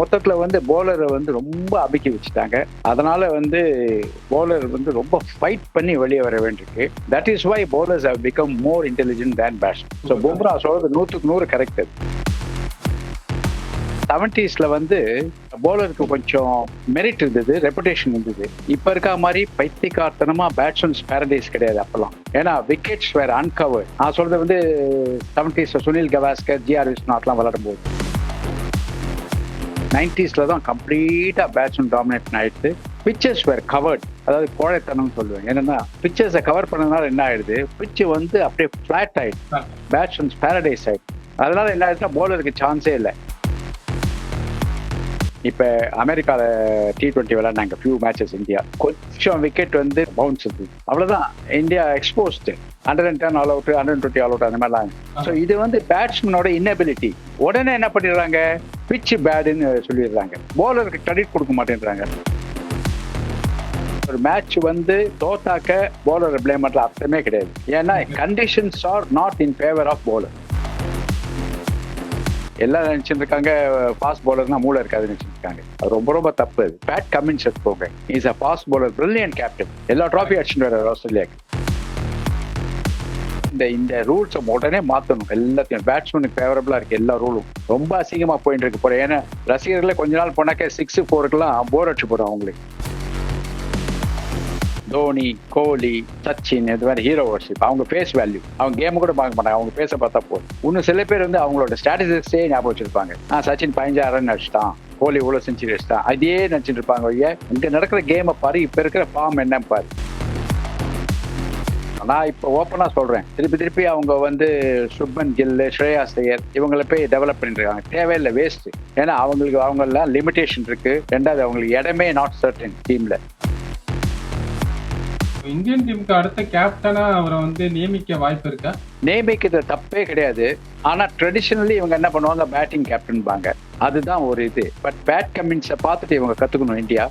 மொத்தத்துல வந்து போலரை வந்து ரொம்ப அமுக்கி வச்சுட்டாங்க. அதனால வந்து போலர் வந்து ரொம்ப ஃபைட் பண்ணி வெளியே வர வேண்டியிருக்கு. That is why bowlers have become more intelligent than bats so Bumrah சொல்றது நூற்றுக்கு நூறு கரெக்ட் செவன்டிஸ்ல வந்து போலருக்கு கொஞ்சம் மெரிட் இருந்தது ரெப்புடேஷன் இருந்தது. இப்ப இருக்க மாதிரி பைத்தியக்கார்த்தனமா பேட்ஸ்மேன்ஸ் பேரடைஸ் கிடையாது அப்பெல்லாம். ஏன்னா விக்கெட்ஸ் வேற அன்கவர் நான் சொல்றது வந்து செவன்டிஸ்ல சுனில் கவாஸ்கர் ஜிஆர் விஸ்வநாத்லாம் விளையாடும் போது நைன்டிஸ்ல தான் கம்ப்ளீட்டா பேட்ஸ்மேன் டாமினேட் ஆயிடுது பிச்சர்ஸ் வேர் கவர்ட் அதாவது கோழைத்தனம் சொல்லுவேன் என்னன்னா பிச்சர்ஸை கவர் பண்ணதுனால என்ன ஆயிடுது? பிச்சு வந்து அப்படியே ஃபிளாட் ஆயிடுது பேட்ஸ்மேன்ஸ் பேரடைஸ் ஆயிடுது அதனால என்ன ஆயிடுச்சுன்னா போலருக்கு சான்ஸே இல்லை. இப்போ அமெரிக்காவில் டி ட்வெண்ட்டி விளையாண்டாங்க ஃபியூ மேட்சஸ் இந்தியா. கொஞ்சம் விக்கெட் வந்து பவுன்ஸ் இருந்தது அவ்வளோதான் India exposed hundred and ten all out hundred twenty all out அந்த மாதிரிலாம். ஸோ இது வந்து பேட்ஸ்மேனோட இன்னபிலிட்டி உடனே என்ன பண்ணிடுறாங்க? பிச் பேடுன்னு சொல்லிடுறாங்க. போலருக்கு கிரெடிட் கொடுக்க மாட்டேன்றாங்க. ஒரு மேட்ச் வந்து தோத்தாக்க போலரை பிளேம் பண்ற அர்த்தமே கிடையாது. ஏன்னா conditions are not in favour of bowler எல்லாம் நினைச்சிட்டு இருக்காங்க ஃபாஸ்ட் பவுலர்னா மூளை இருக்காது நினைச்சிருக்காங்க இருக்காங்க அது ரொம்ப ரொம்ப தப்பு. அது பேட் கமின்ஸ் போங்க. Is a fast bowler brilliant captain எல்லா ட்ராஃபி அடிச்சுட்டு வர ஆஸ்திரேலியாக்கு இந்த இந்த ரூல்ஸை உடனே மாற்றணும் எல்லாத்தையும் பேட்ஸ்மேனுக்கு ஃபேவரபிளாக இருக்கு எல்லா ரூலும் ரொம்ப அசிங்கமா போயிட்டு இருக்கு போகிறேன் ஏன்னா ரசிகர்களே கொஞ்ச நாள் போனாக்க சிக்ஸ் ஃபோருக்குலாம் போர் அடிச்சு போகிறோம் அவங்களுக்கு தோனி கோலி சச்சின் இது மாதிரி ஹீரோ வர்ஷிப் அவங்க ஃபேஸ் வேல்யூ அவங்க கேம் கூட பார்க்க மாட்டாங்க. அவங்க பேச பார்த்தா போதும். இன்னும் சில பேர் வந்து அவங்களோட ஸ்ட்ராட்டஜிக்ஸே ஞாபகம் வச்சிருப்பாங்க. ஆ சச்சின் பதினஞ்சாறு ரன் அடிச்சிட்டான் கோலி இவ்வளோ செஞ்சுரி அடிச்சிட்டான் அதே நினச்சிட்டு இருப்பாங்க ஐயா இங்க நடக்கிற கேமை பாரு இப்ப இருக்கிற ஃபார்ம் என்ன பாரு. நான் இப்போ ஓப்பனா சொல்றேன். திருப்பி திருப்பி அவங்க வந்து சுப்மன் கில் ஸ்ரேயா ஐயர் இவங்களை போய் டெவலப் பண்ணிட்டு இருக்காங்க தேவையில்லை வேஸ்ட் ஏன்னா அவங்களுக்கு அவங்க எல்லாம் லிமிடேஷன் இருக்கு. ரெண்டாவது அவங்களுக்கு இடமே நாட் சர்டன் டீம்ல இந்தியன் டீமுக்கு அடுத்த கேப்டனா அவரை வந்து நியமிக்க வாய்ப்பு இருக்கா? நியமிக்கிறது தப்பே கிடையாது. ஆனா ட்ரெடிஷனலி இவங்க என்ன பண்ணுவாங்க? பேட்டிங் கேப்டன் பாங்க அதுதான் ஒரு இது. பட் பேட் கமின்ஸை பார்த்துட்டு இவங்க கத்துக்கணும் இந்தியா.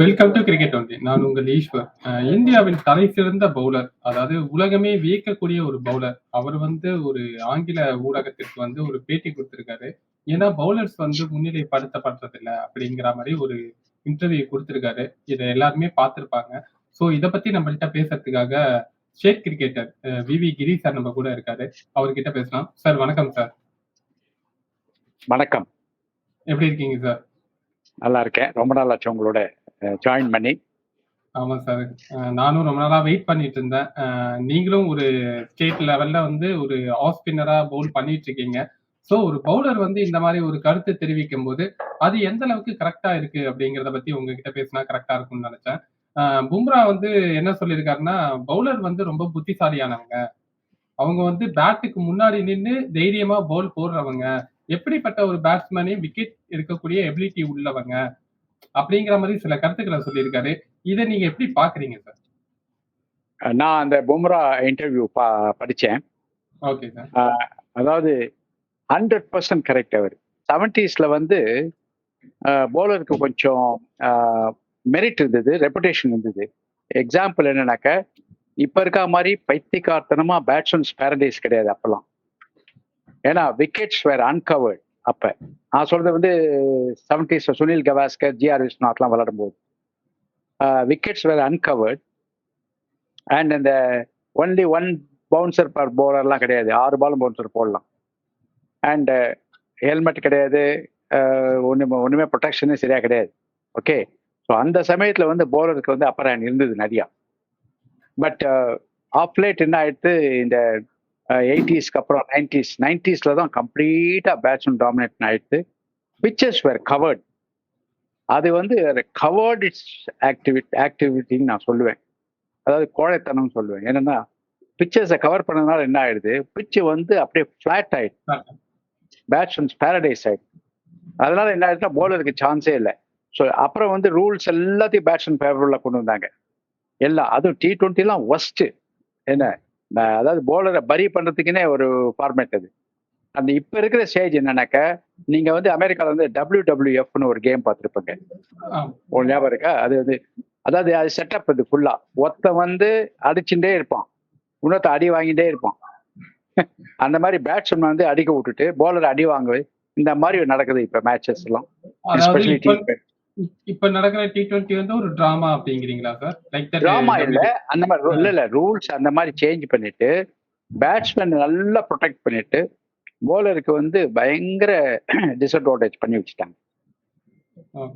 வெல்கம் டு கிரிக்கெட் வந்து நான் உங்கள் ஈஸ்வர். இந்தியாவின் தலை சிறந்த பவுலர் அதாவது உலகமே வியக்கக்கூடிய ஒரு பவுலர் அவர் வந்து ஒரு ஆங்கில ஊடகத்திற்கு வந்து ஒரு பேட்டி கொடுத்திருக்காரு. ஏன்னா பவுலர்ஸ் வந்து முன்னிலைப்படுத்தப்படுறது இல்ல அப்படிங்கிற மாதிரி ஒரு இன்டர்வியூ கொடுத்திருக்காரு. இதை எல்லாருமே பார்த்திருப்பாங்க. ஸோ இதை பத்தி நம்மள்கிட்ட பேசுறதுக்காக state cricketer VV Giri sir நம்ம கூட இருக்காரு. அவர்கிட்ட பேசலாம். சார் வணக்கம் சார் வணக்கம். எப்படி இருக்கீங்க சார் நல்லா இருக்கேன். ரொம்ப நாள் ஆச்சு உங்களோட ஜாயின் பண்ணி. ஆமா சார் நானும் ரொம்ப நாளா வெயிட் பண்ணிட்டு இருந்தேன். நீங்களும் ஒரு ஸ்டேட் லெவல்ல வந்து ஒரு ஆஃப் ஸ்பின்னரா பவுல் பண்ணிட்டு இருக்கீங்க. ஸோ ஒரு பவுலர் வந்து இந்த மாதிரி ஒரு கருத்து தெரிவிக்கும் போது அது எந்த அளவுக்கு கரெக்டா இருக்கு அப்படிங்கிறத பத்தி உங்ககிட்ட பேசினா கரெக்டா இருக்கும்னு நினைச்சேன். பும்ரா வந்து என்ன சொல்லியிருக்காருன்னா பவுலர் வந்து ரொம்ப புத்திசாலியானவங்க. அவங்க வந்து பேட்டுக்கு முன்னாடி நின்று தைரியமா பவுல் போடுறவங்க. எப்படிப்பட்ட ஒரு பேட்ஸ்மேனையும் விக்கெட் எடுக்கக்கூடிய எபிலிட்டி உள்ளவங்க. அப்படிங்கிற மாதிரி சில கருத்துக்களை சொல்லியிருக்காரு. இதை நீங்க எப்படி பாக்குறீங்க சார் நான் அந்த பும்ரா இன்டர்வியூ பா படித்தேன். ஓகே சார் அதாவது ஹண்ட்ரட் பர்சன்ட் கரெக்ட் அவர். செவன்டிஸ்ல வந்து போலருக்கு கொஞ்சம் மெரிட் இருந்தது ரெப்புடேஷன் இருந்தது. எக்ஸாம்பிள் என்னன்னாக்க இப்ப இருக்க மாதிரி பைத்தியக்கார்த்தனமா பேட்ஸ்மேன்ஸ் பேரடைஸ் கிடையாது அப்பெல்லாம். ஏன்னா விக்கெட்ஸ் வேர் அன்கவர்ட் அப்போ. நான் சொல்றது வந்து seventies Sunil Gavaskar G R விஸ்வநாத்லாம் விளாடும் போது விக்கெட்ஸ் வேர் அன்கவர்ட் அண்ட் இந்த ஒன்லி ஒன் பவுன்சர் பர் போலர்லாம் கிடையாது. ஆறு பாலும் பவுன்சர் போடலாம். அண்ட் ஹெல்மெட் கிடையாது. ஒன்றுமே ஒன்றுமே ப்ரொடெக்ஷனே சரியாக கிடையாது. ஓகே ஸோ அந்த சமயத்தில் வந்து போலருக்கு வந்து அப்பர் ஹேண்ட் இருந்தது நிறையா. பட் ஆஃப் லேட் என்ன ஆயிடுத்து இந்த எயிட்டிஸ்க்கு அப்புறம் நைன்டிஸ். நைன்டிஸில் தான் கம்ப்ளீட்டாக பேட்ஸ்மேன் டாமினேட் ஆயிடுத்து பிச்சர்ஸ் வேர் கவர்ட். அது வந்து கவர்ட் இட்ஸ் ஆக்டிவிட்டி ஆக்டிவிட்டின்னு நான் சொல்லுவேன். அதாவது கோழைத்தனம் சொல்லுவேன். என்னன்னா பிக்சர்ஸை கவர் பண்ணதுனால என்ன ஆயிடுது? பிச்சு வந்து அப்படியே ஃபிளாட் ஆயிடுது. பேட்ஸ்மேன்ஸ் பேரடைஸ் ஆயிடுது. அதனால என்ன ஆயிடுச்சுன்னா போலருக்கு சான்ஸே இல்லை. ஸோ அப்புறம் வந்து ரூல்ஸ் எல்லாத்தையும் பேட்ஸ்மேன் ஃபேவரபிளாக கொண்டு வந்தாங்க. எல்லாம் அதுவும் டி ட்வெண்ட்டிலாம் ஒஸ்ட்டு என்ன? அதாவது போலரை பரி பண்ணுறதுக்குன்னே ஒரு ஃபார்மேட் அது. அந்த இப்போ இருக்கிற ஸ்டேஜ் என்னன்னாக்க நீங்க வந்து அமெரிக்கால வந்து டபிள்யூ டபிள்யூஎஃப்னு ஒரு கேம் பார்த்துருப்பீங்க. ஒரு ஞாபகம் இருக்கா? அது வந்து அதாவது அது செட்டப் இது ஃபுல்லா ஒருத்த வந்து அடிச்சுட்டே இருப்பான். இன்னொருத்த அடி வாங்கிட்டே இருப்பான். அந்த மாதிரி பேட்ஸ்மேன் வந்து அடிக்க விட்டுட்டு bowler அடி வாங்க இந்த மாதிரி நடக்குது இப்ப மேட்சஸ் எல்லாம். இப்ப நடக்கிற டி டுவெண்ட்டி வந்து ஒரு டிராமா அப்படிங்கிறீங்களா சார் லைக் டிராமா இல்ல. அந்த மாதிரி இல்ல இல்ல. ரூல்ஸ் அந்த மாதிரி சேஞ்ச் பண்ணிட்டு பேட்ஸ்மேன் நல்லா ப்ரொடெக்ட் பண்ணிட்டு bowler-க்கு வந்து பயங்கர டிஸ்அட்வான்டேஜ் பண்ணி வச்சுட்டாங்க.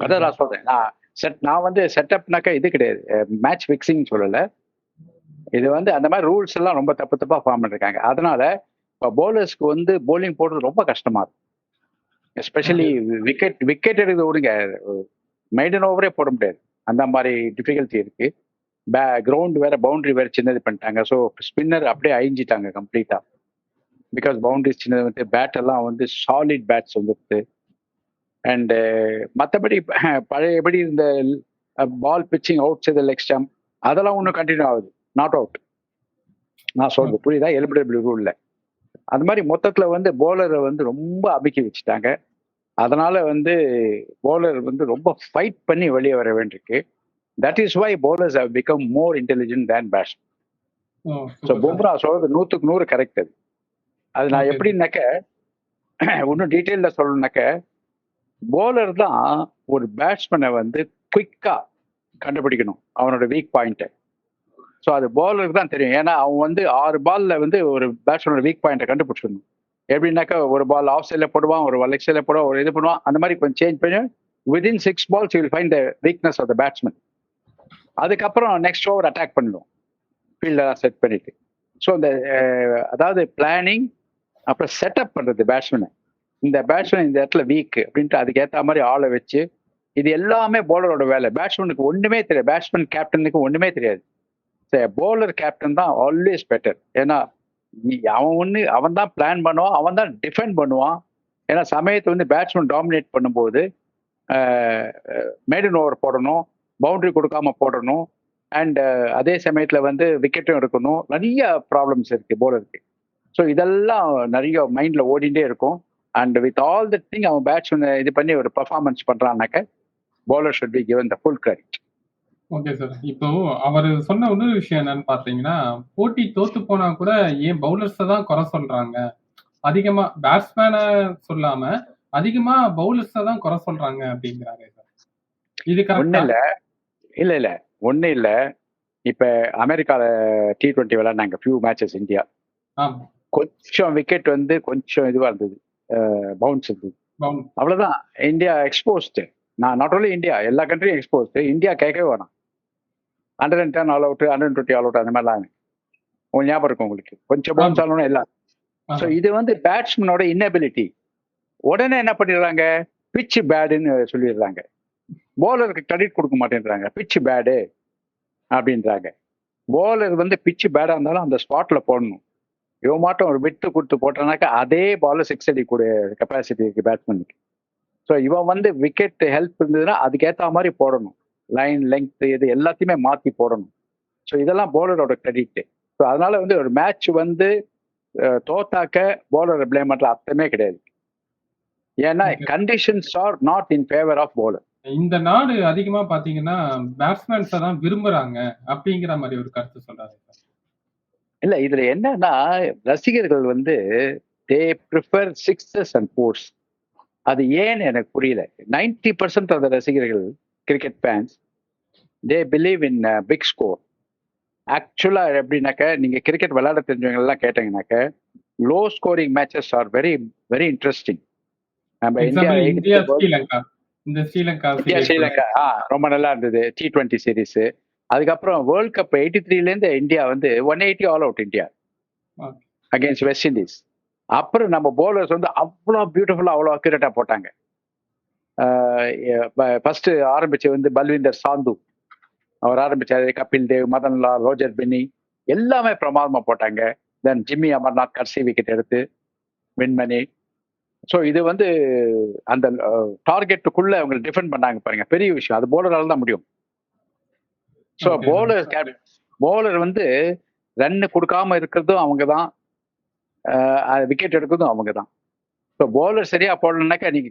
அதான் நான் சொல்றேன். நான் செட் நான் வந்து செட்டப்னாக்கா இது கிடையாது. மேட்ச் ஃபிக்ஸிங் சொல்லல. இது வந்து அந்த மாதிரி ரூல்ஸ் எல்லாம் ரொம்ப தப்பு தப்பா ஃபார்ம் பண்ணிருக்காங்க. அதனால இப்போ போலர்ஸ்க்கு வந்து போலிங் போடுறது ரொம்ப கஷ்டமா இருக்கும். எஸ்பெஷலி விக்கெட் விக்கெட் எடுக்கிறது விடுங்க மைடன் ஓவரே போட முடியாது. அந்த மாதிரி டிஃபிகல்ட்டி இருக்கு. பே கிரவுண்ட் வேற பவுண்டரி வேற சின்னது பண்ணிட்டாங்க. ஸோ ஸ்பின்னர் அப்படியே அழிஞ்சிட்டாங்க கம்ப்ளீட்டா பிகாஸ் பவுண்டரிஸ் சின்னது வந்து பேட் எல்லாம் வந்து சாலிட் பேட்ஸ் வந்துருக்கு அண்டு மற்றபடி பழையபடி இந்த ball pitching outside leg stump அதெல்லாம் ஒன்றும் கண்டினியூ ஆகுது. நாட் அவுட் நான் சொல்றது புரியுதா? எல்பிடபிள்யூ ரூல்ல அது மாதிரி மொத்தத்துல வந்து போலரை வந்து ரொம்ப அமுக்கி வச்சுட்டாங்க. அதனால வந்து போலர் வந்து ரொம்ப ஃபைட் பண்ணி வெளியே வர வேண்டியிருக்கு. That is why bowlers have become more intelligent than bats so Bumrah சொல்றது நூற்றுக்கு நூறு கரெக்ட் அது. அது நான். எப்படின்னாக்க இன்னும் டீட்டெயிலில் சொல்லணும்னாக்க போலர் தான் ஒரு பேட்ஸ்மேனை வந்து குயிக்கா கண்டுபிடிக்கணும் அவனோட வீக் பாயிண்ட்டை ஸோ அது போலருக்கு தான் தெரியும். ஏன்னா அவன் வந்து ஆறு பால்ல வந்து ஒரு பேட்ஸ்மேனோட வீக் பாயிண்ட்டை கண்டுபிடிச்சிடணும். எப்படின்னாக்கா ஒரு பால் ஆஃப் சைடில் போடுவான் ஒரு லெக் சைடில் போடுவான் ஒரு இது பண்ணுவான். அந்த மாதிரி கொஞ்சம் சேஞ்ச் பண்ணி within six balls will find the weakness of the batsman அதுக்கப்புறம் நெக்ஸ்ட் ஓவர் அட்டாக் பண்ணிடும் ஃபீல்டெல்லாம் செட் பண்ணிட்டு. ஸோ இந்த அதாவது பிளானிங் அப்புறம் செட்டப் பண்ணுறது பேட்ஸ்மேனை இந்த பேட்ஸ்மேன் இந்த இடத்துல வீக் அப்படின்ட்டு அதுக்கேற்ற மாதிரி ஆளை வச்சு இது எல்லாமே போலரோட வேலை. பேட்ஸ்மேனுக்கு ஒன்றுமே தெரியாது. பேட்ஸ்மேன் கேப்டனுக்கு ஒன்றுமே தெரியாது. போலர் கேப்டன் தான் ஆல்வேஸ் பெட்டர் ஏன்னா அவன் ஒண்ணு அவன் தான் பிளான் பண்ணுவான் அவன் தான் டிஃபெண்ட் பண்ணுவான். ஏன்னா சமயத்தை வந்து பேட்ஸ்மேன் டாமினேட் பண்ணும்போது மேடன் ஓவர் போடணும் பவுண்டரி கொடுக்காம போடணும் அண்ட் அதே சமயத்தில் வந்து விக்கெட்டும் எடுக்கணும். நிறைய ப்ராப்ளம்ஸ் இருக்கு போலருக்கு ஸோ இதெல்லாம் நிறைய மைண்டில் ஓடிண்டே இருக்கும். And with all the thing அவன் பேட்ஸ்மேன் இது பண்ணி ஒரு பர்ஃபார்மன்ஸ் பண்ணுறான்னாக்க bowler should be given the full credit. Okay sir இப்போ அவர் சொன்ன இன்னொரு விஷயம் என்னன்னு பாத்தீங்கன்னா போட்டி தோத்து போனா கூட ஏன் பவுலர்ஸை தான் குறை சொல்றாங்க? அதிகமா பேட்ஸ்மேனை சொல்லாம அதிகமா பவுலர்ஸை தான் குறை சொல்றாங்க அப்படிங்கிறாரு இது ஒண்ணு இல்ல. இல்ல இல்ல. ஒண்ணு இல்ல. இப்ப அமெரிக்கால டி டுவெண்ட்டி விளையாண்டாங்க ஃபியூ மேட்சஸ் இந்தியா. கொஞ்சம் விக்கெட் வந்து கொஞ்சம் இதுவா இருந்தது. பவுன்ஸ் இருந்தது அவ்வளவுதான். இந்தியா எக்ஸ்போஸ்டு நான் நாட் ஓன்லி இந்தியா எல்லா கண்ட்ரியும் எக்ஸ்போஸ்டு இந்தியா கேட்கவே வேணாம். Hundred and ten all out hundred twenty all out அந்த மாதிரிலாம். உங்களுக்கு ஞாபகம் இருக்கும் உங்களுக்கு. கொஞ்சம் பவுன்ஸ் ஆகணும் எல்லாம். ஸோ இது வந்து பேட்ஸ்மேனோட இன்னபிலிட்டி உடனே என்ன பண்ணிடுறாங்க? பிச் பேடுன்னு சொல்லிடுறாங்க. போலருக்கு கிரெடிட் கொடுக்க மாட்டேன்றாங்க. பிச் பேடு அப்படின்றாங்க. போலர் வந்து பிச் பேடா இருந்தாலும் அந்த ஸ்பாட்ல போடணும். இவன் மாட்டம் ஒரு விட்டு கொடுத்து போட்டானாக்கா அதே பால சிக்ஸ் அடிக்கூடிய கெப்பாசிட்டி இருக்கு பேட்ஸ்மேனுக்கு ஸோ இவன் வந்து விக்கெட் ஹெல்ப் இருந்ததுன்னா அதுக்கேற்ற மாதிரி போடணும். லைன் லெங்க் இது எல்லாத்தையுமே மாத்தி போடணும். ஸோ இதெல்லாம் போலரோட கிரெடிட் ஸோ அதனால வந்து ஒரு மேட்ச் வந்து தோத்தாக்க போலரை பிளேம் பண்ற அர்த்தமே கிடையாது. ஏன்னா. Conditions are not in favour of bowler இந்த நாடு அதிகமா பாத்தீங்கன்னா பேட்ஸ்மேன்ஸை தான் விரும்புறாங்க அப்படிங்கிற மாதிரி ஒரு கருத்து சொல்றாரு. இல்ல இதுல என்னன்னா ரசிகர்கள் வந்து they prefer sixes and fours அது ஏன்னு எனக்கு புரியல. நைன்டி பர்சன்ட் அந்த ரசிகர்கள் cricket fans they believe in big score ஆக்சுவலா எப்படின்னாக்க நீங்க கிரிக்கெட் விளையாட தெரிஞ்சவங்க எல்லாம் கேட்டீங்கன்னாக்க low scoring matches are very very interesting நம்ம இந்தியா ஸ்ரீலங்கா ஆ ரொம்ப நல்லா இருந்தது டி டுவெண்ட்டி சீரீஸ் அதுக்கப்புறம் வேர்ல்ட் கப் எயிட்டி த்ரீலேருந்து இந்தியா வந்து one eighty all out India. Against West Indies அப்புறம் நம்ம போலர்ஸ் வந்து அவ்வளோ பியூட்டிஃபுல்லா அவ்வளோ அக்யூரேட்டா போட்டாங்க. ஃபர்ஸ்ட் ஆரம்பிச்சு வந்து பல்விந்தர் சாந்து. அவர் ஆரம்பிச்சாரு கபில் தேவ் மதன்லால் ரோஜர் பென்னி எல்லாமே பிரமாதமா போட்டாங்க. தென் ஜிம்மி அமர்நாத் கடைசி விக்கெட் எடுத்து வின் பண்ணி. ஸோ இது வந்து அந்த டார்கெட்டுக்குள்ள அவங்க டிஃபெண்ட் பண்ணாங்க பாருங்க. பெரிய விஷயம். அது போலரால தான் முடியும். ஸோ. போலர் போலர் வந்து ரன்னு கொடுக்காம இருக்கிறதும் அவங்க தான். விக்கெட் எடுக்கிறதும் அவங்க தான். ஸோ போலர் சரியா போடலனாக்கா நீங்க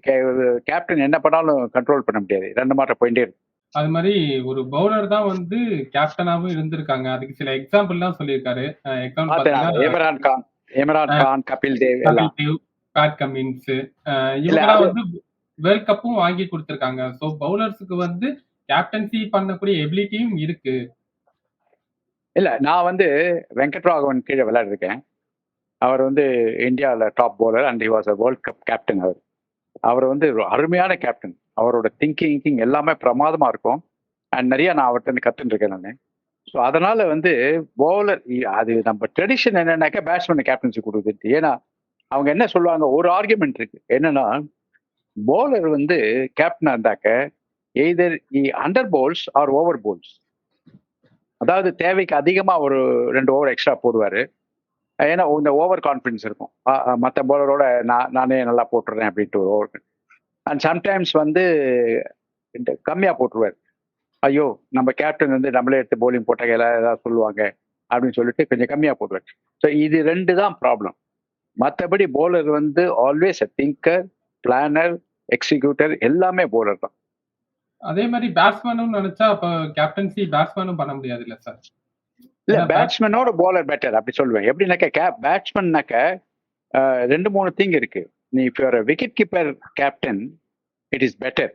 கேப்டன் என்ன பண்ணாலும் கண்ட்ரோல் பண்ண முடியாது. ரெண்டு மாட்டம் போயிட்டே இருக்கும் அது மாதிரி ஒரு பவுலர் தான் வந்து கேப்டனாவும் இருந்திருக்காங்க. அதுக்கு சில எக்ஸாம்பிள் எல்லாம் சொல்லியிருக்காரு. Example Imran Khan Imran Khan Kapil Dev Pat Cummins இவங்கெல்லாம் வந்து வேர்ல்ட் கப்பும் வாங்கி கொடுத்திருக்காங்க. சோ பவுலர்ஸுக்கு வந்து கேப்டன்சி பண்ணக்கூடிய எபிலிட்டியும் இருக்கு. இல்ல நான் வந்து வெங்கட்ராகவன் கீழே விளையாடிருக்கேன். அவர் வந்து இந்தியாவில் top bowler and he was a world cup captain அவர். அவர் வந்து அருமையான கேப்டன் அவரோட திங்கிங் எல்லாமே பிரமாதமாக இருக்கும். அண்ட் நிறையா நான் அவர்கிட்ட இருந்து நான். ஸோ அதனால வந்து bowler அது நம்ம ட்ரெடிஷன் என்னன்னாக்கா பேட்ஸ்மேன் கேப்டன்சி கொடுக்குது ஏன்னா அவங்க என்ன சொல்லுவாங்க? ஒரு ஆர்குமெண்ட் இருக்கு. என்னன்னா பவுலர் வந்து கேப்டனாக இருந்தாக்க either under balls or over balls அதாவது தேவைக்கு அதிகமாக ஒரு ரெண்டு ஓவர் எக்ஸ்ட்ரா போடுவார். ஏன்னா இந்த ஓவர் கான்ஃபிடன்ஸ் இருக்கும் மற்ற போலரோட நான் நானே நல்லா போட்டுறேன் அப்படின்ட்டு ஒரு ஓவர் அண்ட் சம்டைம்ஸ் வந்து கம்மியாக போட்டுருவார். ஐயோ நம்ம கேப்டன் வந்து நம்மளே எடுத்து போலிங் போட்டாங்க எல்லாம் ஏதாவது சொல்லுவாங்க அப்படின்னு சொல்லிட்டு கொஞ்சம் கம்மியாக போடுவார் ஸோ இது ரெண்டு தான் ப்ராப்ளம் மற்றபடி போலர் வந்து always a thinker planner executor எல்லாமே போலர் தான். அதே மாதிரி பேட்ஸ்மேனும் நினைச்சா அப்ப கேப்டன்சி பேட்ஸ்மேனும் பண்ண முடியாது இல்ல சார் இல்ல பேட்ஸ்மேனோட போலர் பெட்டர் அப்படி சொல்லுவேன். எப்படின்னாக்க கே பேட்ஸ்மேன்னாக்க ரெண்டு மூணு திங் இருக்கு. நீ இப்போ ஒரு wicket keeper captain it is better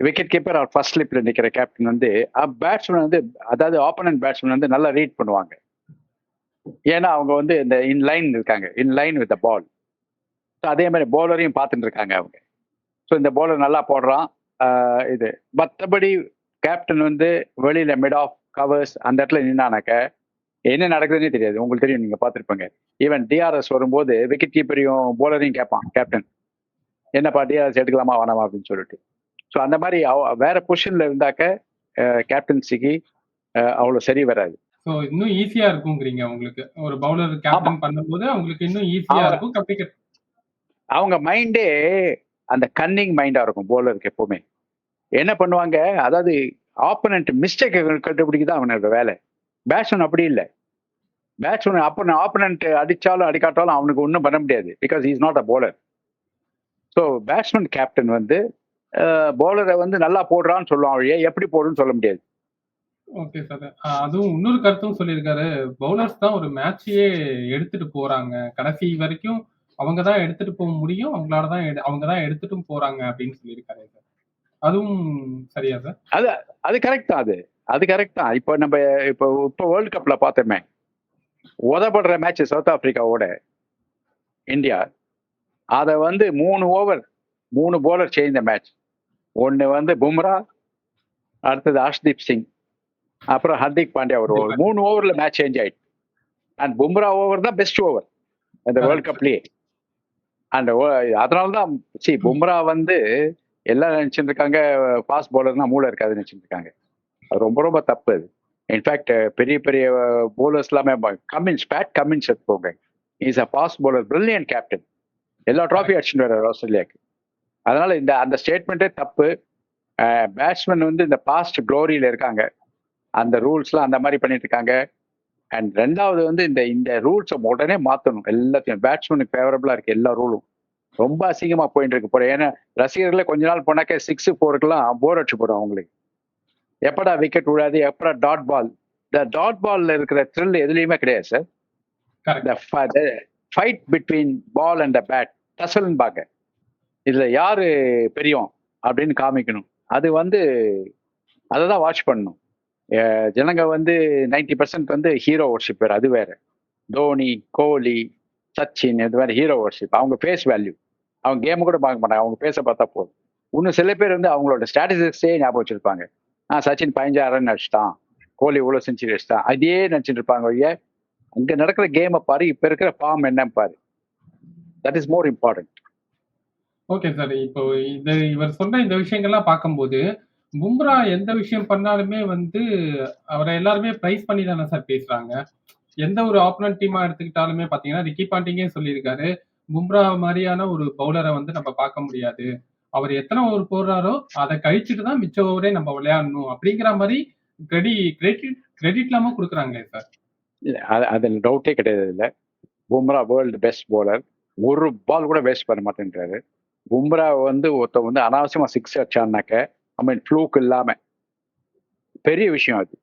wicket keeper our first ஸ்லிப்ல நிக்கிற கேப்டன் வந்து பேட்ஸ்மேன் வந்து அதாவது ஆப்போனன்ட் பேட்ஸ்மேன் வந்து நல்லா ரீட் பண்ணுவாங்க. ஏன்னா அவங்க வந்து இந்த இன் லைன் இருக்காங்க. இன் லைன் வித் பால் அதே மாதிரி பவுலரையும் பார்த்துட்டு இருக்காங்க அவங்க. ஸோ இந்த பவுலர் நல்லா போடுறான். இது. மற்றபடி கேப்டன் வந்து வெளியில மிட் ஆஃப் கவர்ஸ் அந்த இடத்துல நின்னானாக்க என்ன நடக்குதுன்னே தெரியாது. உங்களுக்கு தெரியும் நீங்க பார்த்துருப்பீங்க. ஈவன் டிஆர்எஸ் வரும்போது விக்கெட் கீப்பரையும் போலரையும் கேட்பான் கேப்டன் என்னப்பா டிஆர்எஸ் எடுக்கலாமா வேணாமா? அப்படின்னு சொல்லிட்டு. ஸோ அந்த மாதிரி வேற பொசிஷன்ல இருந்தாக்க கேப்டன்சிக்கு அவ்வளோ சரி வராது. சோ இன்னும் ஈஸியா இருக்குங்கிறீங்க உங்களுக்கு. ஒரு பவுலர் கேப்டன் பண்ணும்போது அவங்களுக்கு இன்னும் ஈஸியா. இருக்கும் கப்பி அவங்க மைண்டே அந்த கன்னிங் மைண்டா இருக்கும் போலருக்கு எப்பவுமே. என்ன பண்ணுவாங்க? அதாவது ஆப்பனண்ட் மிஸ்டேக் கண்டுபிடிக்க தான் அவனோட வேலை? பேட்ஸ்மேன் அப்படி இல்லை. பேட்ஸ்மேன் அப்போ ஆப்பனண்ட் அடித்தாலும் அடிக்காட்டாலும் அவனுக்கு ஒன்றும் பண்ண முடியாது. Because is not a bowler so batsman captain வந்து பவுலரை வந்து நல்லா போடுறான்னு சொல்லுவான் வழியே எப்படி போடுன்னு சொல்ல முடியாது. ஓகே சார் அதுவும் இன்னொரு கருத்தும் சொல்லியிருக்காரு. பவுலர்ஸ் தான் ஒரு மேட்சையே எடுத்துட்டு போறாங்க. கடைசி வரைக்கும் அவங்க தான் எடுத்துட்டு போக முடியும். அவங்களால தான் அவங்க தான் எடுத்துட்டும் போறாங்க அப்படின்னு சொல்லியிருக்காரு. சார் அதுவும் சரியா சார்? அது கரெக்ட் தான் அது. அது கரெக்ட் தான். இப்போ நம்ம இப்போ இப்போ வேர்ல்ட் கப்ல பார்த்தோமே. உதப்படுற மேட்ச் சவுத் ஆப்பிரிக்காவோட இந்தியா அதை வந்து மூணு ஓவர் மூணு போலர் செய்த மேட்ச் ஒன்று வந்து பும்ரா அடுத்தது ஹர்ஷ்தீப் சிங் அப்புறம் ஹர்திக் பாண்டியா ஒரு ஓவர் மூணு ஓவர்ல மேட்ச் சேஞ்ச் ஆயிட்டு. அண்ட் பும்ரா ஓவர் தான் பெஸ்ட் ஓவர் அந்த வேர்ல்ட் கப்லயே அந்த அதனால தான் சி பும்ரா வந்து எல்லாம் நினைச்சிட்டு இருக்காங்க ஃபாஸ்ட் பவுலர்னா மூளை இருக்காதுன்னு நினைச்சிட்டு இருக்காங்க அது ரொம்ப ரொம்ப தப்பு அது. இன்ஃபேக்ட் பெரிய பெரிய போலர்ஸ் எல்லாமே கமின்ஸ் பேட் கமின்ஸ் எடுத்துக்கோங்க. Is a fast bowler brilliant captain எல்லா ட்ராஃபி அடிச்சுட்டு வர்றாரு ஆஸ்திரேலியாவுக்கு. அதனால இந்த அந்த ஸ்டேட்மெண்ட்டே தப்பு. பேட்ஸ்மேன் வந்து இந்த பாஸ்ட் க்ளோரியில இருக்காங்க. அந்த ரூல்ஸ்லாம் அந்த மாதிரி பண்ணிட்டு இருக்காங்க. அண்ட் ரெண்டாவது வந்து இந்த இந்த ரூல்ஸை உடனே மாற்றணும் எல்லாத்தையும் பேட்ஸ்மேனுக்கு ஃபேவரபிளா இருக்கு எல்லா ரூலும் ரொம்ப அசிங்கமா போயிட்டு இருக்கு போற ஏன்னா ரசிகர்களே கொஞ்ச நாள் போனாக்க சிக்ஸ் ஃபோருக்குலாம் போர் அடிச்சு போடும் அவங்களுக்கு. எப்படா விக்கெட் விடாது எப்படா டாட் பால் இந்த டாட் பால்ல இருக்கிற த்ரில் எதுலையுமே கிடையாது sir fight between ball and the bat டசல்னு பார்க்க இதுல யாரு பெரியோம் அப்படின்னு காமிக்கணும். அது வந்து அதை தான் வாட்ச் பண்ணணும். ஜனங்க வந்து நைன்டி பர்சன்ட் வந்து ஹீரோ ஒர்ஷிப் வேறு. அது வேற. தோனி கோலி சச்சின் இது மாதிரி ஹீரோ ஒர்ஷிப் அவங்க ஃபேஸ் வேல்யூ அவங்க கேம் கூட பார்க்க மாட்டாங்க. அவங்க பேச பார்த்தா போதும். இன்னும் சில பேர் வந்து அவங்களோட ஸ்டாட்டிஸ்டிக்ஸே ஞாபகம் வச்சிருப்பாங்க. ஆ சச்சின் பதினஞ்சாயிரம் ரன் அடிச்சிட்டான் கோலி இவ்வளோ செஞ்சுரி அடிச்சிட்டான் அதே நினச்சிட்டு இருப்பாங்க ஒழிய அங்கே நடக்கிற கேமை பாரு இப்போ இருக்கிற ஃபார்ம் என்னன்னு பாரு. That is more important okay sir இப்போ இது இவர் சொன்ன இந்த விஷயங்கள்லாம் பார்க்கும்போது பும்ரா எந்த விஷயம் பண்ணாலுமே வந்து அவரை எல்லாருமே ப்ரைஸ் பண்ணி தானே சார் பேசுறாங்க. எந்த ஒரு ஆப்போனன்ட் டீமா எடுத்துக்கிட்டாலுமே பாத்தீங்கன்னா ரிக்கி பாண்டிங்கே சொல்லியிருக்காரு. பும்ரா மாதிரியான ஒரு பவுலரை வந்து நம்ம பார்க்க முடியாது. அவர் எத்தனை ஓவர் போடுறாரோ அதை கழிச்சுட்டு தான் மிச்ச ஓவரே நம்ம விளையாடணும் அப்படிங்கிற மாதிரி கிரெடி கிரெடிட் கிரெடிட் இல்லாம கொடுக்குறாங்களே சார் அதில் டவுட்டே கிடையாது இல்லை பும்ரா வேர்ல்டு பெஸ்ட் பவுலர் ஒரு பால் கூட வேஸ்ட் பண்ண மாட்டேன்றாரு. பும்ரா வந்து ஒருத்த வந்து அனாவசியமா சிக்ஸ் அடிச்சான்னாக்க ஐ மீன் ஃப்ளூக் இல்லாம. பெரிய விஷயம் அது.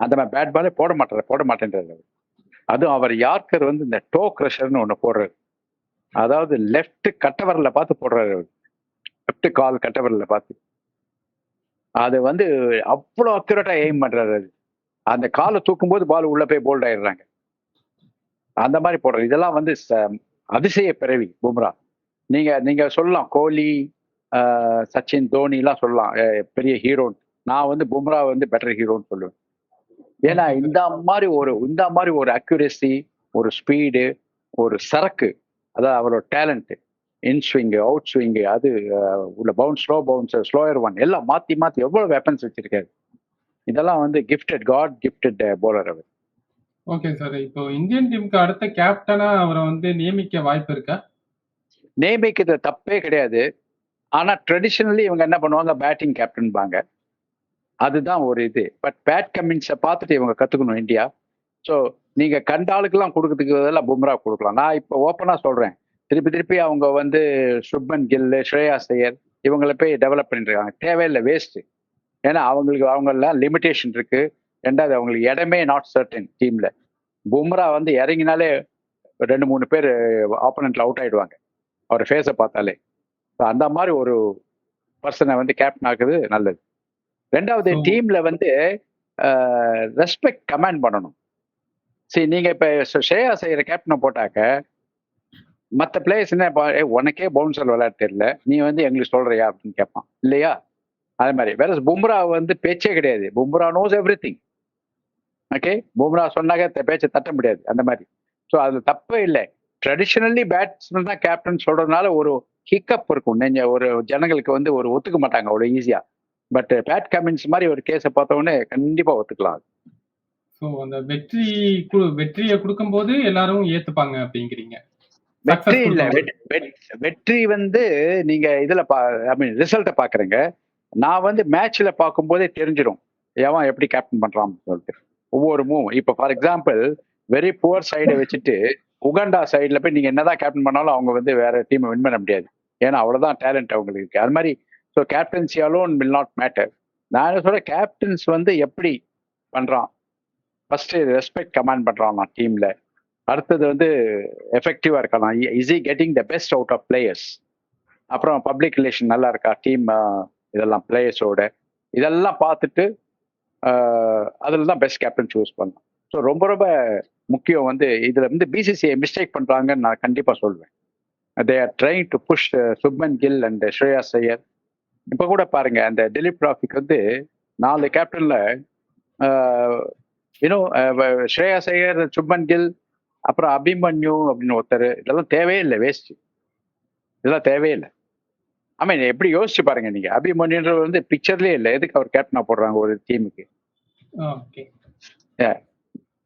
அந்த மாதிரி பேட் பாலே போட மாட்டார் போட மாட்டேன்றாரு அதுவும் அவர் யார்கர் வந்து இந்த டோ க்ரஷர்னு ஒன்று போடுறாரு. அதாவது லெஃப்ட் கட்டவரல பார்த்து போடுறாரு லெஃப்ட் கால் கட்டவரல பார்த்து. அது வந்து அவ்வளோ அக்யூரேட்டா எய்ம் பண்றாரு அது அந்த காலை தூக்கும்போது பால் உள்ள போய் போல்ட் ஆயிடுறாங்க. அந்த மாதிரி போடுறது இதெல்லாம் வந்து ச- அதிசய பிறவி பும்ரா. நீங்க நீங்க சொல்லலாம். கோலி சச்சின் தோனி எல்லாம் சொல்லலாம் பெரிய ஹீரோன் நான் வந்து பும்ரா வந்து பெட்டர் ஹீரோன்னு சொல்லுவேன். ஏன்னா இந்த மாதிரி ஒரு இந்த மாதிரி ஒரு அக்யூரசி ஒரு ஸ்பீடு ஒரு சரக்கு அதாவது அவரோட talent in swing out swing அது உள்ள bounce slow bounce slower one எல்லாம் மாத்தி மாத்தி எவ்வளவு வெப்பன்ஸ் வச்சிருக்காரு. இதெல்லாம் வந்து கிஃப்டட் காட் கிஃப்டட் போலர் அவர். ஓகே சார் இப்போ இந்தியன் டீமுக்கு அடுத்த கேப்டனா அவரை வந்து நியமிக்க வாய்ப்பு இருக்கா? நியமிக்கிறது தப்பே கிடையாது. ஆனா ட்ரெடிஷனலி இவங்க என்ன பண்ணுவாங்க? பேட்டிங் கேப்டன்பாங்க அதுதான் ஒரு இது. பட் பேட் கமின்ஸை பார்த்துட்டு இவங்க கத்துக்கணும் இந்தியா ஸோ நீங்க கண்ட ஆளுக்கெல்லாம் கொடுக்கறதுக்கு பும்ரா கொடுக்கலாம். நான் இப்போ ஓப்பனா சொல்றேன். திருப்பி திருப்பி அவங்க வந்து சுப்மன் கில் ஸ்ரேயா ஐயர் இவங்களை போய் டெவலப் பண்ணிட்டு இருக்காங்க தேவையில்லை வேஸ்ட் ஏன்னா அவங்களுக்கு அவங்கெல்லாம் லிமிடேஷன் இருக்கு. ரெண்டாவது அவங்களுக்கு இடமே நாட் சர்டன் டீம்ல பும்ரா வந்து இறங்கினாலே ரெண்டு மூணு பேர் ஆப்போனண்ட்ல அவுட் ஆயிடுவாங்க. அவர் ஃபேஸை பார்த்தாலே. அந்த மாதிரி ஒரு பர்சனை வந்து கேப்டன் ஆக்குது நல்லது. ரெண்டாவது டீம்ல வந்து ரெஸ்பெக்ட் கமாண்ட் பண்ணணும். சரி நீங்க இப்ப ஷேயா செய்யற கேப்டனை போட்டாக்க மற்ற பிளேயர்ஸ் என்ன பா- உனக்கே பவுன்சர் விளையாட தெரியல நீ வந்து எங்களுக்கு சொல்றியா? அப்படின்னு கேட்பான் இல்லையா? அதே மாதிரி. வேற பும்ரா வந்து பேச்சே கிடையாது. Bumrah knows everything okay Bumrah சொன்னாக்க பேச்சை தட்ட முடியாது. அந்த மாதிரி. ஸோ அது தப்பே இல்லை. ட்ரெடிஷ்னலி பேட்ஸ்மேன் தான் கேப்டன் சொல்றதுனால ஒரு ஹிக்கப் இருக்கும். நீங்க ஒரு ஜனங்களுக்கு வந்து ஒரு ஒத்துக்க மாட்டாங்க அவ்வளோ ஈஸியா பட் பேட் கமின்ஸ் மாதிரி ஒரு கேஸை பார்த்த கண்டிப்பா ஒத்துக்கலாம் ஸோ அந்த வெற்றி வெற்றியை கொடுக்கும்போது எல்லாரும் ஏத்துப்பாங்க அப்படிங்கிறீங்க. வெற்றி இல்ல. வெற்றி வந்து நீங்க இதுல ஐ மீன் ரிசல்ட்டை பாக்குறேங்க. நான் வந்து மேட்ச்ல பார்க்கும்போதே தெரிஞ்சிடும் எவன் எப்படி கேப்டன் பண்றான்னு சொல்லிட்டு. ஒவ்வொரு மூவ் இப்போ ஃபார் எக்ஸாம்பிள் வெரி புவர் சைடை வச்சுட்டு உகண்டா சைடுல போய் நீங்க என்னதான் கேப்டன் பண்ணாலும் அவங்க வந்து வேற டீமை வின் பண்ண முடியாது. ஏன்னா அவ்வளவுதான் டேலண்ட் அவங்களுக்கு இருக்கு. அது மாதிரி so captaincy alone will not matter நான் என்ன சொல்றேன்? கேப்டன்ஸ் வந்து எப்படி பண்றான்? ஃபர்ஸ்ட் ரெஸ்பெக்ட் கமாண்ட் பண்ணுறான் நான் டீம்ல அடுத்தது வந்து எஃபெக்டிவா இருக்கலாம். Is getting the best out of players அப்புறம் பப்ளிக் ரிலேஷன் நல்லா இருக்கா? டீம் இதெல்லாம் பிளேயர்ஸோட இதெல்லாம் பார்த்துட்டு அதில் தான் பெஸ்ட் கேப்டன் சூஸ் பண்ணலாம் ஸோ ரொம்ப ரொம்ப முக்கியம் வந்து இதில் வந்து பிசிசிஐ மிஸ்டேக் பண்ணுறாங்கன்னு நான் கண்டிப்பாக சொல்வேன். They are trying to push Shubman Gill and Shreyas Iyer இப்போ கூட பாருங்க அந்த திலீப் டிராஃபிக் வந்து நாலு கேப்டனில் இன்னும் ஸ்ரேயா ஐயர் சுப்மன் கில் அப்புறம் அபிமன்யு அப்படின்னு ஒருத்தர். இதெல்லாம் தேவையே வேஸ்ட் இதெல்லாம் தேவையில்லை ஐ மீன் எப்படி யோசிச்சு பாருங்க நீங்க. அபிமன்யுன்றது வந்து பிக்சர்லயே இல்லை. எதுக்கு அவர் கேப்டனா போடுறாங்க ஒரு டீமுக்கு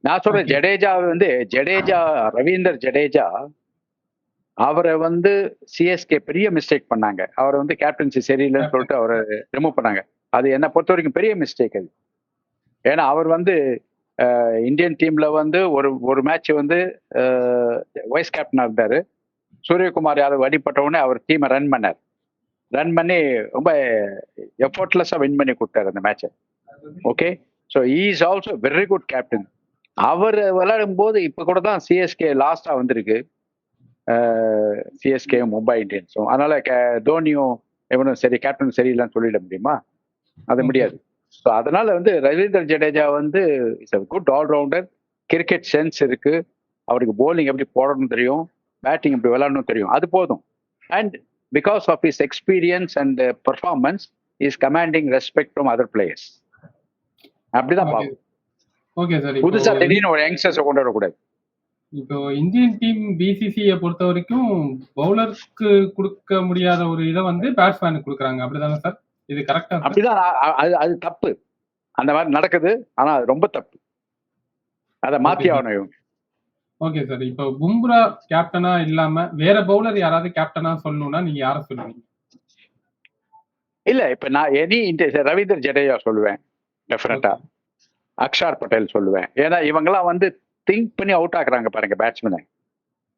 நான் சொல்றேன். ஜடேஜா வந்து ஜடேஜா ரவீந்தர் ஜடேஜா அவரை வந்து சிஎஸ்கே பெரிய மிஸ்டேக் பண்ணாங்க. அவரை வந்து கேப்டன்சி சரியில்லைன்னு சொல்லிட்டு அவரை ரிமூவ் பண்ணாங்க. அது என்னை பொறுத்த வரைக்கும் பெரிய மிஸ்டேக் அது. ஏன்னா அவர் வந்து இந்தியன் டீம்ல வந்து ஒரு ஒரு மேட்ச் வந்து வைஸ் கேப்டனா இருந்தாரு சூரியகுமார் யாதவ் அடிப்பட்ட உடனே அவர் டீமை ரன் பண்ணார். ரன் பண்ணி ரொம்ப எஃபோர்ட்லெஸ்ஸா வின் பண்ணி கொடுத்தாரு அந்த மேட்சை okay so is also very good captain அவர் விளையாடும் போது இப்ப கூட தான் சிஎஸ்கே லாஸ்டா வந்திருக்கு. சிஎஸ்கே மும்பை இந்தியன்ஸும் அதனால கே- தோனியும் இவனும் சரி கேப்டன் சரியில்லைன்னு சொல்லிட முடியுமா? அது. முடியாது. ஸோ அதனால வந்து ரவீந்தர் ஜடேஜா வந்து it's a good allrounder cricket sense இருக்கு. அவருக்கு bowling எப்படி போடணும் தெரியும். பேட்டிங் எப்படி விளையாடணும் தெரியும். அது போதும். And because of is experience and performance is commanding respect from other players அப்படிதான் பார்க்கணும். ஓகே சார் புதுசா திடீர்னு ஒரு யங்ஸ்டர்ஸை கொண்டு வரக்கூடாது. இப்போ இந்தியன் டீம் பிசிசியை பொறுத்த வரைக்கும் பவுலருக்கு கொடுக்க முடியாத ஒரு இதை வந்து பேட்ஸ்மேனுக்கு கொடுக்குறாங்க. அப்படிதானே சார் இது கரெக்டா அப்படிதான் அது அது தப்பு. அந்த மாதிரி நடக்குது ஆனா அது ரொம்ப தப்பு. அதை மாத்தி. ஆகணும் இவங்க. ஓகே சார் இப்போ பும்ரா கேப்டனா இல்லாம வேற பவுலர் யாராவது கேப்டனா சொல்லணும்னா நீங்க யாரை சொல்லுவீங்க? இல்ல இப்ப நான் எனி ரவீந்தர் ஜடேஜா சொல்லுவேன் டெஃபினட்டா அக்ஷார் பட்டேல் சொல்லுவேன். ஏன்னா இவங்கெல்லாம் வந்து திங்க் பண்ணி அவுட் ஆக்குறாங்க பாருங்க பேட்ஸ்மேனை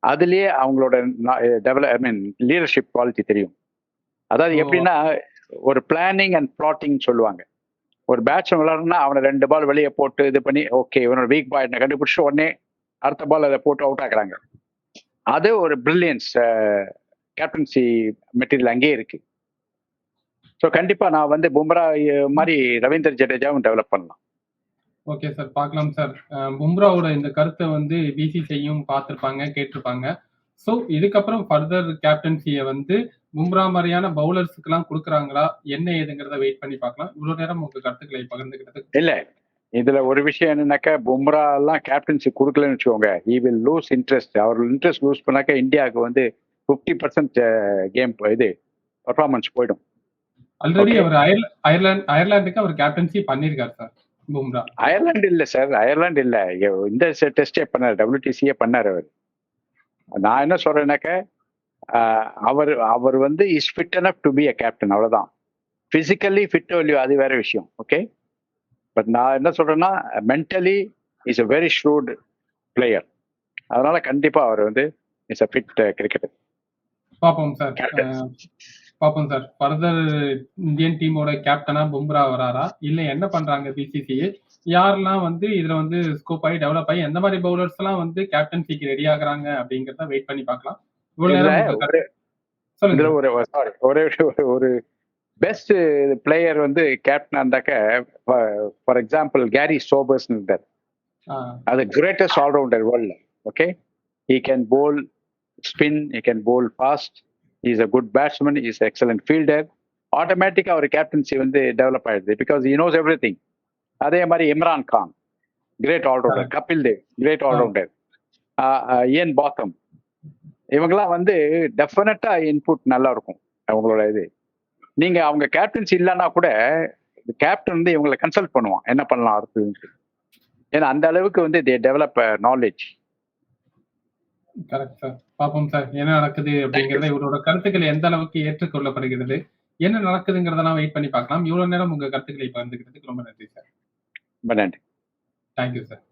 அதுலயே அவங்களோட develop I mean leadership quality தெரியும். அதாவது. எப்படின்னா ஒரு பிளானிங் அண்ட் பிளாட்டிங் சொல்லுவாங்க. ஒரு பேட்ச் விளாட்றனா அவனை ரெண்டு பால் வெளியே போட்டு இது பண்ணி ஓகே இவனோட வீக் பாயிண்ட் கண்டுபிடிச்சு உடனே அடுத்த பால் அதை போட்டு அவுட் ஆக்குறாங்க. அது ஒரு பிரில்லியன்ஸ் கேப்டன்சி மெட்டீரியல் அங்கேயே இருக்கு. ஸோ கண்டிப்பா நான் வந்து பும்ரா மாதிரி ரவீந்தர் ஜடேஜாவும் டெவலப் பண்ணலாம். ஓகே சார் பார்க்கலாம் சார் பும்ராவோட இந்த கருத்தை வந்து பிசிசிஐயும் பார்த்துருப்பாங்க கேட்டிருப்பாங்க. ஸோ இதுக்கப்புறம் ஃபர்தர் கேப்டன்சியை வந்து பும்ரா மாதிரியான பவுலர்ஸுக்கெல்லாம் கொடுக்குறாங்களா? என்ன ஏதுங்கிறத வெயிட் பண்ணி பார்க்கலாம். இவ்வளோ நேரம் உங்க கருத்துக்களை பகிர்ந்துக்கிட்டதுக்கு இல்ல. இதுல ஒரு விஷயம் என்னன்னாக்கா பும்ரா எல்லாம் கேப்டன்சி கொடுக்கலன்னு வச்சுக்கோங்க. ஈ வில் லூஸ் இன்ட்ரெஸ்ட் அவர் இன்ட்ரெஸ்ட் லூஸ் பண்ணாக்கா இந்தியாவுக்கு வந்து ஃபிஃப்டி பர்சன்ட் கேம் இது பர்ஃபார்மன்ஸ் போயிடும். ஆல்ரெடி. அவர் அயர்ல அயர்லாந்து அயர்லாந்துக்கு அவர் கேப்டன்சி பண்ணியிருக்காரு சார் பும்ரா. அயர்லாந்து இல்ல சார் அயர்லாந்து இல்ல. இந்த டெஸ்டே பண்ணாரு. டபிள்யூடிசியே பண்ணாரு அவர். நான் என்ன சொல்றேன்னாக்க அவர் அவர் வந்து is fit enough to be a captain அவ்வளவுதான். பிசிக்கலி ஃபிட் இல்லையோ அது வேற விஷயம் ஓகே பட் நான் என்ன சொல்றேன்னா mentally is a very shrewd player அதனால கண்டிப்பா அவர் வந்து இஸ் அ ஃபிட் கிரிக்கெட்டர் பார்ப்போம் சார். பார்ப்போம் சார். ஃபர்தர் இந்தியன் டீமோட கேப்டனா பும்ரா வராரா? இல்ல என்ன பண்றாங்க பிசிசிஐ யாரெல்லாம் வந்து இதுல வந்து ஸ்கோப் ஆகி டெவலப் ஆகி எந்த மாதிரி பவுலர்ஸ் எல்லாம் வந்து கேப்டன்சிக்கு ரெடி ஆகுறாங்க அப்படிங்கறத வெயிட் பண்ணி பார்க்கலாம். இதுல ஒரு சாரி ஒரே ஒரு- பெஸ்ட் பிளேயர் வந்து கேப்டன் இருந்தாக்க ஃபார் எக்ஸாம்பிள் கேரி சோபர்ஸ் இருந்தார். அது greatest allrounder வேர்ல்ட்ல okay he can bowl spin he can bowl fast is a good batsman is excellent fielder ஆட்டோமேட்டிக்கா அவர் கேப்டன்சி வந்து டெவலப் ஆயிடுது because you knows everything அதே மாதிரி Imran Khan great allrounder Kapil Dev great allrounder Ian Botham இவங்கெல்லாம் வந்து டெஃபினட்டா input நல்லா இருக்கும் அவங்களோட இது. நீங்க அவங்க கேப்டன்சி இல்லைன்னா கூட கேப்டன் வந்து இவங்களை கன்சல்ட் பண்ணுவான். என்ன பண்ணலாம் அடுத்ததுன்னு ஏன்னா அந்த அளவுக்கு வந்து they develop knowledge correct sir பார்ப்போம் சார் என்ன நடக்குது அப்படிங்கறத இவரோட கருத்துக்கள் எந்த அளவுக்கு ஏற்றுக்கொள்ளப்படுகிறது என்ன நடக்குதுங்கிறதெல்லாம் வெயிட் பண்ணி பார்க்கலாம். இவ்வளவு நேரம் உங்க கருத்துக்களை பகிர்ந்துக்கிறதுக்கு ரொம்ப நன்றி சார் ரொம்ப நன்றி தேங்க்யூ சார்